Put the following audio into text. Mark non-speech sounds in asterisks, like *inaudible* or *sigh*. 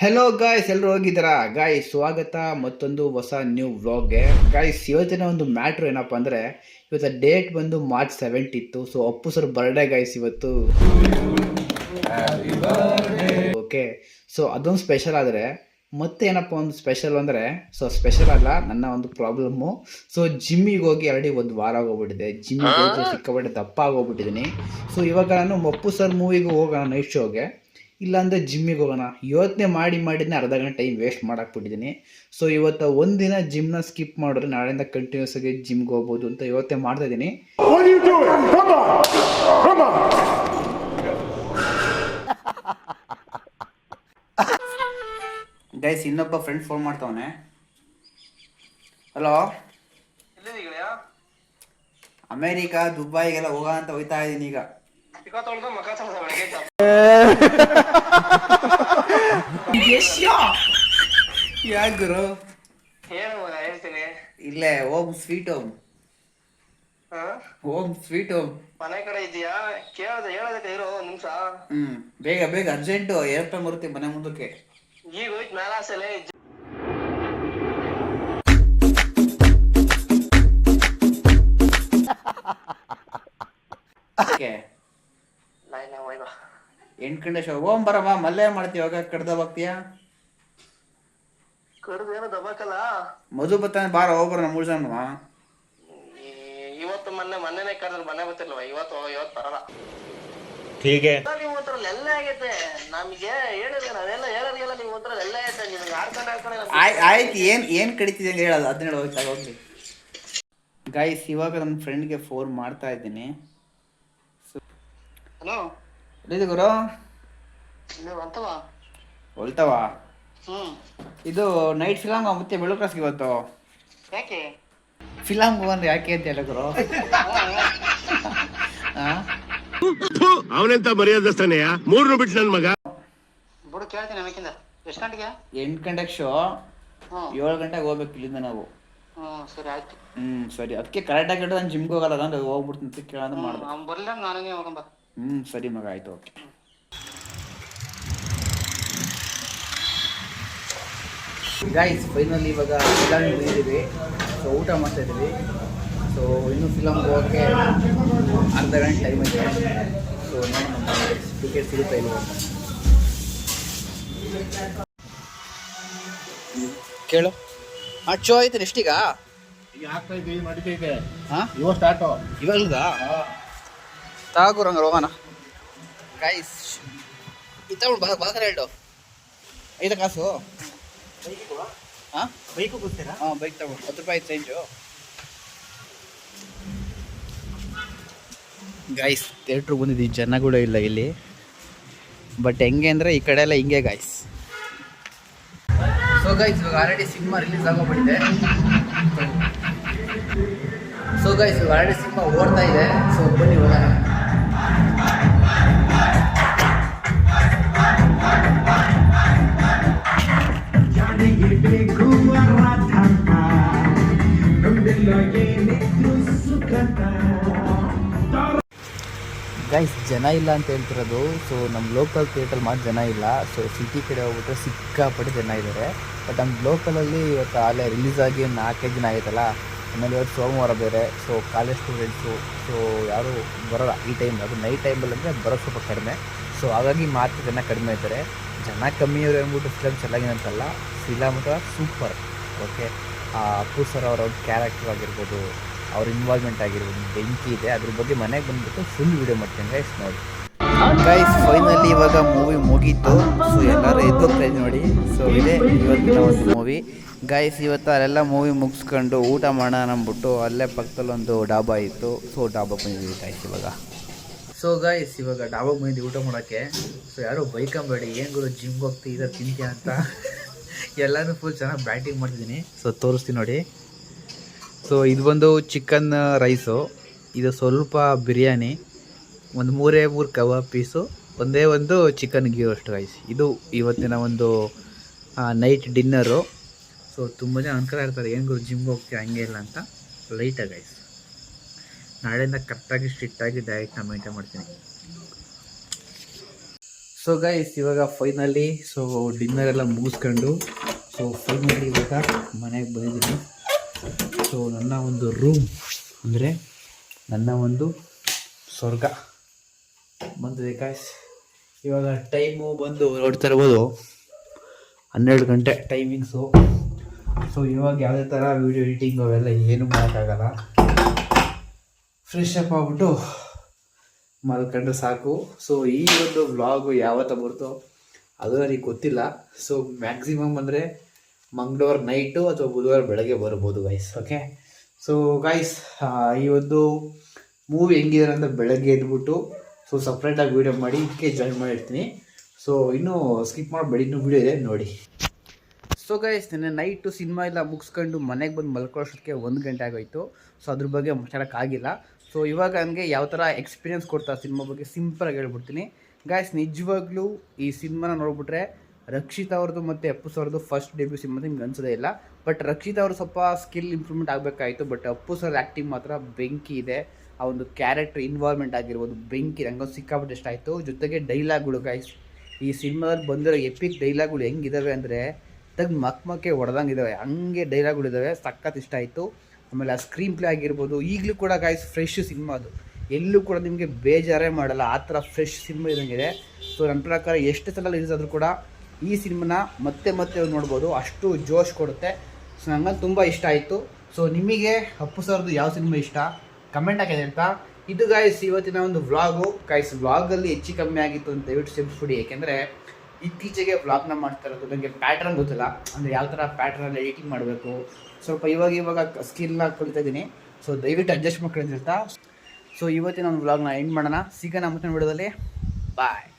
Hello guys ಎಲ್ಲರೂ ಹೋಗಿದ್ದೀರಾ? ಗಾಯ್ ಸ್ವಾಗತ. ಮತ್ತೊಂದು ಹೊಸ ನ್ಯೂ ವ್ಲಾಗ್ಗೆ ಗಾಯ್ಸ್ ಇವತ್ತಿನ ಒಂದು ಮ್ಯಾಟ್ರ್ ಏನಪ್ಪ ಅಂದರೆ ಇವತ್ತು ಡೇಟ್ ಬಂದು ಮಾರ್ಚ್ ಸೆವೆಂಟ್ ಇತ್ತು. So Appu sir birthday guys ಇವತ್ತು. ಓಕೆ ಸೊ ಅದೊಂದು ಸ್ಪೆಷಲ್ ಆದರೆ ಮತ್ತೆ ಏನಪ್ಪ ಒಂದು ಸ್ಪೆಷಲ್ ಅಂದರೆ ಸೊ ಸ್ಪೆಷಲ್ ಅಲ್ಲ ನನ್ನ ಒಂದು ಪ್ರಾಬ್ಲಮ್ಮು ಸೊ ಜಿಮ್ಮಿಗೆ ಹೋಗಿ ಆಲ್ರೆಡಿ ಒಂದು ವಾರ ಆಗೋಗ್ಬಿಟ್ಟಿದೆ. ಜಿಮ್ಮಿಗೆ ಹೋಗಿ ಸಿಕ್ಕಾಪಟ್ಟೆ ದಪ್ಪ ಆಗೋಗ್ಬಿಟ್ಟಿದ್ದೀನಿ ಸೊ ಇವಾಗ ನಾನು ಮಪ್ಪು ಸರ್ ಮೂವಿಗೆ ಹೋಗೋಣ ನೈಟ್ ಶೋಗೆ ಇಲ್ಲಾಂದರೆ ಜಿಮ್ಮಿಗೆ ಹೋಗೋಣ. ಯೋಚನೆ ಮಾಡಿ ಮಾಡಿದ್ನೆ ಅರ್ಧ ಗಂಟೆ ಟೈಮ್ ವೇಸ್ಟ್ ಮಾಡಾಕ್ಬಿಟ್ಟಿದ್ದೀನಿ ಸೊ ಇವತ್ತು ಒಂದಿನ ಜಿಮ್ನ ಸ್ಕಿಪ್ ಮಾಡಿದ್ರೆ ನಾಳೆಯಿಂದ ಕಂಟಿನ್ಯೂಸ್ ಆಗಿ ಜಿಮ್ಗೆ ಹೋಗ್ಬೋದು ಅಂತ ಯೋಚನೆ ಮಾಡ್ತಾ ಗೈಸ್ ಇನ್ನೊಬ್ಬ ಫ್ರೆಂಡ್ ಫೋನ್ ಮಾಡ್ತಾವನೆ. ಹಲೋ ಅಮೇರಿಕಾ ದುಬೈಗೆಲ್ಲ ಹೋಗ ಅಂತ ಹೋಯ್ತಾ ಇದ್ದೀನಿ ಈಗ. *laughs* ಯಾಕೆ ಗುರು? ಇಲ್ಲೇ home sweet home home sweet home ಮನೆ ಕಡೆ ಇದೆಯಾ ಕೇಳದ ಹೇಳೋದಕ್ಕೆ ಇರೋ ನಿಮಿಷ. ಹ್ಮ್ ಬೇಗ ಬೇಗ ಅರ್ಜೆಂಟ್ ಏರ್ಪ್ಲೇನ್ ಬರುತ್ತೆ ಮನೆ ಮುಂದಕ್ಕೆ. ಈಗ ಹೋಯ್ತು ಮೇಲಾಸಲೆ ಓಕೆ ನಾಯಿ ನಾವು ಹೋಯ್ಬಾ ಎಂಟು ಗಂಟೆ ಶೋ ಹೋಮ್ ಬರಮ್ಮ ಮಲ್ಲೆ ಮಾಡ್ತೀವಿ ಇವಾಗ ಕಡ್ದ ಹೋಗ್ತೀಯಾ? ಕಡ್ದು ಏನೋ ದಬಾಕಲ್ಲ. ಮಧು ಬತ್ತಾನೆ ಬಾರ ಹೋಗ್ಬರ ನಮ್ಮ ಈ- ಇವತ್ತು ಮೊನ್ನೆ ಮೊನ್ನೆನೆ ಕರೆದ್ರೆ ಮನೆ ಗೊತ್ತಿಲ್ವ ಇವತ್ತು ಇವತ್ತು ಬರಲ್ಲ. ಹೀಗೆ. ಹತ್ರ ಎಲ್ಲ ಆಗೈತೆ. ನಮ್ಗೆ ಹತ್ರ ಎಲ್ಲ ಐತೆ ಆಯ್ತು ಏನ್ ಏನ್ ಕಡಿತಿದೆ ಹೇಳೋದು ಅದನ್ನ ಹೇಳಿ ಗಾಯ್ಸ್ ಇವಾಗ ನನ್ನ ಫ್ರೆಂಡ್ಗೆ ಫೋನ್ ಮಾಡ್ತಾ ಇದ್ದೀನಿ. ಹಲೋ ಇದು ಗುರು? ಇದು ನೈಟ್ ಫಿಲಮ್ ಮತ್ತೆ ಬೆಳಕಾಸ್ಗೆ ಇವತ್ತು? ಯಾಕೆ? ಫಿಲಮ್ಗೆ ಅಂದ್ರೆ ಯಾಕೆ ಅಂತ ಹೇಳ ಗುರು ಹಾಂ ಅವನೆಂತ ಮರ್ಯಾದಸ್ತಾನೆಯ ಮೂರ್ನು ಬಿಟ್ಟು ನನ್ ಮಗ. ಬಿಡು ಕೇಳ್ತೀನಿ ನಮಗಿಂದ ಎಷ್ಟು ಗಂಟೆಗೆ? ಎಂಟು ಗಂಟೆಗೆ ಶೋ ಹ್ಮ್. ಏಳು ಗಂಟೆಗೆ ಹೋಗ್ಬೇಕು ಇಲ್ಲಿಂದ ನಾವು. ಹ್ಮ್ ಸರಿ ಆಯ್ತು. ಹ್ಮ್ ಸರಿ. ಅದಕ್ಕೆ ಕರೆಕ್ಟಾಗಿ ಆಗಿ ನಾನು ಜಿಮ್ಗೆ ಹೋಗಲ್ಲ ಅಂದ್ರೆ ಹೋಗ್ಬಿಡ್ತೀನಿ ಅಂತ ಕೇಳೋದು ಮಾಡ್ದೆ. ಅವ್ನು ಬರ್ಲಿಲ್ಲ ನಾನೇ ಹೋಗಂಬ ಹ್ಮ್ ಸರಿ ಮಗ ಆಯ್ತು ಓಕೆ. ಗೈಸ್ ಫೈನಲಿ ಇವಾಗ ಎಲ್ಲ ಇದ್ದೀವಿ ಸೊ ಊಟ ಮಾಡ್ತಾ ಇದ್ದೀವಿ ಸೊ ಇನ್ನು ಫಿಲಮ್ ಹೋಗೋಕ್ಕೆ ಅರ್ಧ ಗಂಟೆ ಟೈಮ್ ಇದೆ ಸೊ ಟಿಕೆಟ್ ಸಿಗುತ್ತಾ ಇಲ್ಲ ಕೇಳು. ಆ ಆಯ್ತು ಐತೆ ಎಷ್ಟೀಗ ಇವಾಗಲದ? ತಾಗುರಂಗ ಹೋಗೋಣ ಗೈಸ್ ತಗೊಂಡು ಬಾ ಬಾಕರ ಐದ ಕಾಸು? ಹಾಂ? ಬೈಕು ಕೂಗ್ತೀರಾ ಹಾಂ ಬೈಕ್ ತಗೊಂಡು ಹತ್ತು ರೂಪಾಯಿ ಚೇಂಜು ಗೈಸ್ ಥಿಯೇಟ್ರಿಗೆ ಬಂದಿದ್ದೀವಿ ಜನಗಳು ಇಲ್ಲ ಇಲ್ಲಿ. ಬಟ್ ಹೆಂಗೆ ಅಂದರೆ ಈ ಕಡೆ ಎಲ್ಲ ಹಿಂಗೆ ಗೈಸ್ ಸೊ ಗೈಸ್ ಇವಾಗ ಆಲ್ರೆಡಿ ಸಿನಿಮಾ ರಿಲೀಸ್ ಆಗೋಗ್ಬಿಟ್ಟಿದೆ ಸೊ ಗೈಸ್ ಇವಾಗ ಆಲ್ರೆಡಿ ಸಿನಿಮಾ ಓಡ್ತಾ ಇದೆ. ಸೊ ಬನ್ನಿ, ಹೋಗೋಣ. ಗೈಸ್ ಜನ ಇಲ್ಲ ಅಂತ ಹೇಳ್ತಿರೋದು. ಸೊ ನಮ್ಮ ಲೋಕಲ್ ಥಿಯೇಟರ್ ಮಾತ್ರ ಜನ ಇಲ್ಲ. ಸೊ ಸಿಟಿ ಕಡೆ ಹೋಗ್ಬಿಟ್ರೆ ಸಿಕ್ಕಾಪಟ್ಟೆ ಜನ ಇದ್ದಾರೆ ಬಟ್ ನಮ್ಮ ಲೋಕಲಲ್ಲಿ ಇವತ್ತು ಅಲ್ಲೇ ರಿಲೀಸ್ ಆಗಿ ಒಂದು ನಾಲ್ಕೈದು ದಿನ ಆಯ್ತಲ್ಲ ಆಮೇಲೆ ಇವತ್ತು ಸೋಮವಾರ ಬೇರೆ. ಸೊ ಕಾಲೇಜ್ ಸ್ಟೂಡೆಂಟ್ಸು ಸೊ ಯಾರು ಬರೋಲ್ಲ ಈ ಟೈಮ್ ಅದು ನೈಟ್ ಟೈಮಲ್ಲಿ ಅಂದರೆ ಬರೋ ಸ್ವಲ್ಪ ಕಡಿಮೆ. ಸೊ ಹಾಗಾಗಿ ಮಾತ್ರ ಜನ ಕಡಿಮೆ ಇದ್ದಾರೆ ಜನ ಕಮ್ಮಿ ಇವರು ಅಂದ್ಬಿಟ್ಟು ಫಿಲಮ್ ಚೆನ್ನಾಗಿದೆ ಅಂತಲ್ಲ. Film super. Okay Appu sir ಅವರ ಒಂದು ಕ್ಯಾರೆಕ್ಟರ್ ಆಗಿರ್ಬೋದು. ಅವ್ರ ಇನ್ವಾಲ್ವ್ಮೆಂಟ್ ಆಗಿರ್ಬೋದು ಬೆಂಕಿ ಇದೆ, ಅದ್ರ ಬಗ್ಗೆ ಮನೆಗೆ ಬಂದ್ಬಿಟ್ಟು ಫುಲ್ ವಿಡಿಯೋ ಮಾಡ್ತೀನಿ ಗೈಸ್ ನೋಡಿ. ಗೈಸ್ ಫೈನಲಿ ಇವಾಗ ಮೂವಿ ಮುಗೀತು. ಸೊ ಎಲ್ಲರೂ ಎದ್ದೋಗ್ತಾ ನೋಡಿ. ಸೊ ಇದೆ ಇವತ್ತಿನ ಒಂದು ಮೂವಿ ಗೈಸ್ ಇವತ್ತು ಅಲ್ಲೆಲ್ಲ ಮೂವಿ ಮುಗಿಸ್ಕೊಂಡು ಊಟ ಮಾಡೋಣ ಅಂದ್ಬಿಟ್ಟು ಅಲ್ಲೇ ಪಕ್ಕದಲ್ಲಿ ಒಂದು ಡಾಬಾ ಇತ್ತು. ಸೊ ಡಾಬಾ ಬಂದಿದ್ದೀವಿ ಗೈಸ್ ಇವಾಗ. ಸೊ ಗೈಸ್ ಇವಾಗ ಡಾಬಾ ಬಂದಿದ್ದೀವಿ ಊಟ ಮಾಡೋಕ್ಕೆ. ಸೊ ಯಾರು ಬೈಕೊಂಬೇಡಿ, ಏನು ಗುರು ಜಿಮ್ಗೆ ಹೋಗ್ತಿ, ಇದ ತಿಂತೀಯ ಅಂತ. ಎಲ್ಲರೂ ಫುಲ್ ಚೆನ್ನಾಗಿ ಬ್ಯಾಟಿಂಗ್ ಮಾಡ್ತಿದ್ದೀನಿ. ಸೊ ತೋರಿಸ್ತೀನಿ ನೋಡಿ. ಸೊ ಇದು ಬಂದು ಚಿಕನ್ ರೈಸು ಇದು ಸ್ವಲ್ಪ ಬಿರಿಯಾನಿ. ಒಂದು ಮೂರೇ ಮೂರು ಕಬಾಬ್ ಪೀಸು. ಒಂದೇ ಒಂದು ಚಿಕನ್ ಗೀ ಅಷ್ಟು ರೈಸ್ ಇದು ಇವತ್ತಿನ ಒಂದು ನೈಟ್ ಡಿನ್ನರು ಸೊ ತುಂಬ ಜನ ಅನ್ಕೊತಾ ಇರ್ತಾರೆ. ಏನು ಗುರು ಜಿಮ್ಗೆ ಹೋಗ್ತೀವಿ ಹಂಗೆ ಇಲ್ಲ ಅಂತ. ಲೈಟಾಗಿ ಗೈಸ್ ನಾಳೆಯಿಂದ ಕರೆಕ್ಟಾಗಿ ಸ್ಟ್ರಿಕ್ಟಾಗಿ ಡಯಟ್ನ ಮೈಂಟೈನ್ ಮಾಡ್ತೀನಿ. ಸೊ ಗೈಸ್ ಇವಾಗ ಫೈನಲಿ ಸೊ ಡಿನ್ನರ್ ಎಲ್ಲ ಮುಗಿಸ್ಕೊಂಡು ಸೊ ಫೈನಲಿ ಇವಾಗ ಮನೆಗೆ ಬಂದಿದ್ದೀನಿ. ಸೊ ನನ್ನ ಒಂದು ರೂಮ್ ಅಂದರೆ ನನ್ನ ಒಂದು ಸ್ವರ್ಗ. ಬಂದಿದೆ ಕಾಯ್ಸ್ ಇವಾಗ ಟೈಮು ಬಂದು ನೋಡ್ತಾ ಇರ್ಬೋದು. ಹನ್ನೆರಡು ಗಂಟೆ ಟೈಮಿಂಗ್ಸು ಸೊ ಇವಾಗ ಯಾವುದೇ ಥರ ವೀಡಿಯೋ ಎಡಿಟಿಂಗ್ ಅವೆಲ್ಲ ಏನೂ ಮಾಡೋಕ್ಕಾಗಲ್ಲ. ಫ್ರೆಶ್ ಅಪ್ ಆಗ್ಬಿಟ್ಟು ಮಲ್ಕೊಂಡ್ರೆ ಸಾಕು. ಸೊ ಈ ಒಂದು ವ್ಲಾಗು ಯಾವತ್ತ ಬರುತ್ತೋ ಅದು ನನಗೆ ಗೊತ್ತಿಲ್ಲ. ಸೊ ಮ್ಯಾಕ್ಸಿಮಮ್ ಅಂದರೆ ಮಂಗಳವಾರ ನೈಟು ಅಥವಾ ಬುಧವಾರ ಬೆಳಗ್ಗೆ ಬರ್ಬೋದು ಗೈಸ್ ಓಕೆ ಸೊ ಗೈಸ್ ಈ ಒಂದು ಮೂವಿ ಹೆಂಗಿದ್ದಾರೆ ಅಂತ ಬೆಳಗ್ಗೆ ಎದ್ಬಿಟ್ಟು ಸೊ ಸಪ್ರೇಟಾಗಿ ವೀಡಿಯೋ ಮಾಡಿ, ಇದಕ್ಕೆ ಜಾಯಿನ್ ಮಾಡಿರ್ತೀನಿ. ಸೊ ಇನ್ನೂ ಸ್ಕಿಪ್ ಮಾಡಬೇಡಿ, ಇನ್ನೂ ವೀಡಿಯೋ ಇದೆ, ನೋಡಿ. ಸೊ ಗೈಸ್ ನಿನ್ನೆ ನೈಟು ಸಿನಿಮಾ ಎಲ್ಲ ಮುಗಿಸ್ಕೊಂಡು ಮನೆಗೆ ಬಂದು ಮಲ್ಕೊಳ್ಳೋಷ್ಟಕ್ಕೆ ಒಂದು ಗಂಟೆ ಆಗೋಯ್ತು. ಸೊ ಅದ್ರ ಬಗ್ಗೆ ಮಾತಾಡೋಕ್ಕಾಗಿಲ್ಲ ಸೊ ಇವಾಗ ನನಗೆ ಯಾವ ಥರ ಎಕ್ಸ್ಪೀರಿಯನ್ಸ್ ಕೊಡ್ತಾ ಸಿನಿಮಾ ಬಗ್ಗೆ ಸಿಂಪಲಾಗಿ ಹೇಳ್ಬಿಡ್ತೀನಿ. ಗಾಯ್ಸ್ ನಿಜವಾಗ್ಲೂ ಈ ಸಿನಿಮಾನ ನೋಡ್ಬಿಟ್ರೆ ರಕ್ಷಿತ್ ಅವ್ರದ್ದು ಮತ್ತು ಅಪ್ಪು ಸರ್ದು ಫಸ್ಟ್ ಡೆಬ್ಯೂ ಸಿನಿಮಾ ನಿಮ್ಗೆ ಅನ್ಸೋದೇ ಇಲ್ಲ. ಬಟ್ ರಕ್ಷಿತ್ ಅವರು ಸ್ವಲ್ಪ ಸ್ಕಿಲ್ ಇಂಪ್ರೂವ್ಮೆಂಟ್ ಆಗಬೇಕಾಯಿತು. ಬಟ್ ಅಪ್ಪು ಸರ್ ಆ್ಯಕ್ಟಿಂಗ್ ಮಾತ್ರ ಬೆಂಕಿ ಇದೆ. ಆ ಒಂದು ಕ್ಯಾರೆಕ್ಟರ್ ಇನ್ವಾಲ್ವ್ಮೆಂಟ್ ಆಗಿರ್ಬೋದು, ಬೆಂಕಿ ನಂಗೊಂದು ಸಿಕ್ಕಾಪಟ್ಟೆ ಇಷ್ಟ ಆಯಿತು. ಜೊತೆಗೆ ಡೈಲಾಗ್ಗಳು ಗಾಯ್ಸ್ ಈ ಸಿನಿಮಾದಲ್ಲಿ ಬಂದಿರೋ ಎಪಿಕ್ ಡೈಲಾಗ್ಗಳು ಹೆಂಗಿದಾವೆ ಅಂದರೆ, ತಗ್ ಮಕ್ ಮಕ್ಕೆ ಹೊಡೆದಂಗೆ ಇದ್ದಾವೆ ಹಂಗೆ ಡೈಲಾಗ್ಗಳು ಇದ್ದಾವೆ ಸಖತ್ ಇಷ್ಟ ಆಯಿತು. ಆಮೇಲೆ ಆ ಸ್ಕ್ರೀನ್ ಪ್ಲೇ ಆಗಿರ್ಬೋದು. ಈಗಲೂ ಕೂಡ ಗಾಯ್ಸ್ ಫ್ರೆಶ್ ಸಿನಿಮಾ ಅದು. ಎಲ್ಲೂ ಕೂಡ ನಿಮಗೆ ಬೇಜಾರೇ ಮಾಡಲ್ಲ. ಆ ಥರ ಫ್ರೆಶ್ ಸಿನಿಮಾ ಇದ್ದಂಗಿದೆ. ಸೊ ನನ್ನ ಪ್ರಕಾರ ಎಷ್ಟು ಸಲ ರಿಲೀಸ್ ಆದರೂ ಕೂಡ ಈ ಸಿನಿಮಾನ ಮತ್ತೆ ಮತ್ತೆ ನೋಡ್ಬೋದು. ಅಷ್ಟು ಜೋಶ್ ಕೊಡುತ್ತೆ. ಸೊ ನಂಗೆ ತುಂಬ ಇಷ್ಟ ಆಯಿತು. ಸೊ ನಿಮಗೆ ಅಪ್ಪು ಸರ್ದು ಯಾವ ಸಿನಿಮಾ ಇಷ್ಟ? ಕಮೆಂಟ್ ಹಾಕಿದೆ ಅಂತ ಇದು ಗಾಯ್ಸ್ ಇವತ್ತಿನ ಒಂದು ವ್ಲಾಗು ಗಾಯ್ಸ್ ವ್ಲಾಗಲ್ಲಿ ಹೆಚ್ಚು ಕಮ್ಮಿ ಆಗಿತ್ತು ಅಂತ ದಯವಿಟ್ಟು ಸೇರಿಸ್ಬಿಡಿ ಏಕೆಂದರೆ ಇತ್ತೀಚೆಗೆ ವ್ಲಾಗ್ನ ಮಾಡ್ತಾ ಇರೋದು ನನಗೆ ಪ್ಯಾಟ್ರನ್ ಗೊತ್ತಿಲ್ಲ. ಅಂದರೆ ಯಾವ ಥರ ಪ್ಯಾಟ್ರನಲ್ಲಿ ಎಡಿಟಿಂಗ್ ಮಾಡಬೇಕು? ಸ್ವಲ್ಪ ಇವಾಗ ಇವಾಗ ಸ್ಕಿಲ್ನ ಕಲಿತಾ ಇದ್ದೀನಿ ಸೊ ದಯವಿಟ್ಟು ಅಡ್ಜಸ್ಟ್ ಮಾಡ್ಕೊಂಡಿರ್ತಾ ಸೊ ಇವತ್ತಿನ ಒಂದು ವ್ಲಾಗ್ನ ಎಂಡ್ ಮಾಡೋಣ. ಸಿಗೋಣ ಮುಂದಿನ ವಿಡಿಯೋದಲ್ಲಿ ಬಾಯ್